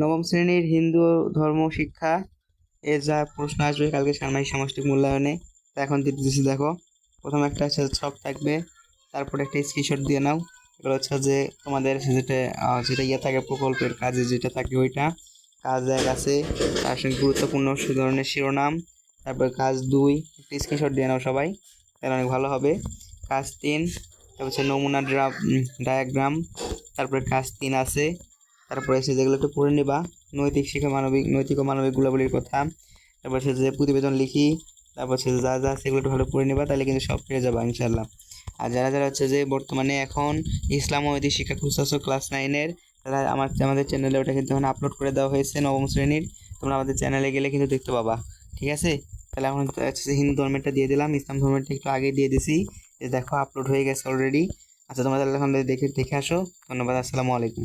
নবম শ্রেণির হিন্দু ধর্ম শিক্ষা এর যা প্রশ্ন আসবে কালকে সাময়িক সামষ্টিক মূল্যায়নে, তা এখন দিয়ে দিতেছি দেখো। প্রথমে একটা হচ্ছে ছক থাকবে, তারপরে একটা স্ক্রিনশট দিয়ে নাও। এগুলো হচ্ছে যে তোমাদের যেটা যেটা ইয়ে থাকে প্রকল্পের কাজে যেটা থাকে ওইটা। কাজ এক আছে, তার সঙ্গে গুরুত্বপূর্ণ সে ধরনের শিরোনাম, তারপরে কাজ দুই, একটা স্ক্রিনশট দিয়ে নাও সবাই, তাহলে অনেক ভালো হবে। কাজ তিন, তারপর হচ্ছে নমুনা ডায়াগ্রাম তারপরে কাজ তিন আছে তারপরে হচ্ছে যেগুলো একটু পড়ে নিবা, নৈতিক শিক্ষা, মানবিক, নৈতিক ও মানবিক গুলাবলির কথা। তারপর সে যে প্রতিবেদন লিখি, তারপর সে যা যা সেগুলো একটু ভালো পড়ে নিবা, তাহলে কিন্তু সব পেয়ে যাবা ইনশাল্লাহ আর যারা যারা হচ্ছে যে বর্তমানে এখন ইসলাম ও নৈতিক শিক্ষা খুঁজতেছো ক্লাস নাইনের তারা আমার আমাদের চ্যানেলে ওটা কিন্তু এখন আপলোড করে দেওয়া হয়েছে নবম শ্রেণির। তোমরা আমাদের চ্যানেলে গেলে কিন্তু দেখতে পাবা। ঠিক আছে? তাহলে এখন হচ্ছে হিন্দু ধর্মেরটা দিয়ে দিলাম, ইসলাম ধর্মেরটা একটু আগে দিয়ে দিছি, যে দেখো আপলোড হয়ে গেছে অলরেডি আচ্ছা তোমরা এখন দেখে দেখে আসো। ধন্যবাদ, আসসালামু আলাইকুম।